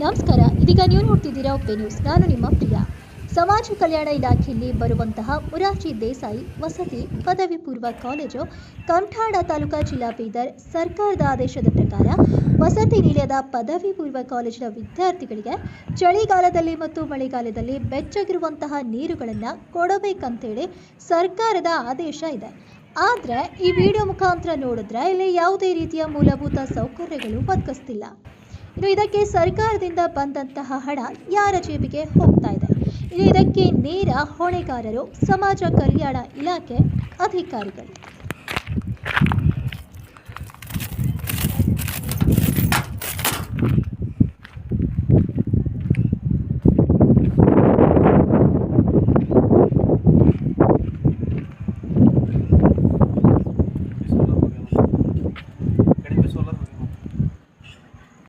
AB news. ನಾನು ನಿಮ್ಮ ಪ್ರಿಯ. ಸಮಾಜ ಕಲ್ಯಾಣ ಇಲಾಖೆಯಲ್ಲಿ ಬರುವಂತಹ ಮುರಾರ್ಜಿ ದೇಸಾಯಿ ವಸತಿ ಪದವಿ ಪೂರ್ವ ಕಾಲೇಜು ಕಂಠಾಡ ತಾಲೂಕಾ ಜಿಲ್ಲಾ ಬೀದರ್ ಸರ್ಕಾರದ ಆದೇಶದ ಪ್ರಕಾರ ವಸತಿ ನಿಲಯದ ಪದವಿ ಪೂರ್ವ ಕಾಲೇಜಿನ ವಿದ್ಯಾರ್ಥಿಗಳಿಗೆ ಚಳಿಗಾಲದಲ್ಲಿ ಮತ್ತು ಮಳೆಗಾಲದಲ್ಲಿ ಬೆಚ್ಚಗಿರುವಂತಹ ನೀರುಗಳನ್ನು ಕೊಡಬೇಕಂತೇಳಿ ಸರ್ಕಾರದ ಆದೇಶ ಇದೆ. ಆದರೆ ಈ ವಿಡಿಯೋ ಮುಖಾಂತರ ನೋಡಿದ್ರೆ ಇಲ್ಲಿ ಯಾವುದೇ ರೀತಿಯ ಮೂಲಭೂತ ಸೌಕರ್ಯಗಳು ಒದಗಿಸ್ತಿಲ್ಲ. ಇನ್ನು ಇದಕ್ಕೆ ಸರ್ಕಾರದಿಂದ ಬಂದಂತಹ ಹಣ ಯಾರ ಜೇಬಿಗೆ ಹೋಗ್ತಾ ಇದೆ? ಇದಕ್ಕೆ ನೇರ ಹೊಣೆಗಾರರು, ಸಮಾಜ ಕಲ್ಯಾಣ ಇಲಾಖೆ ಅಧಿಕಾರಿಗಳು.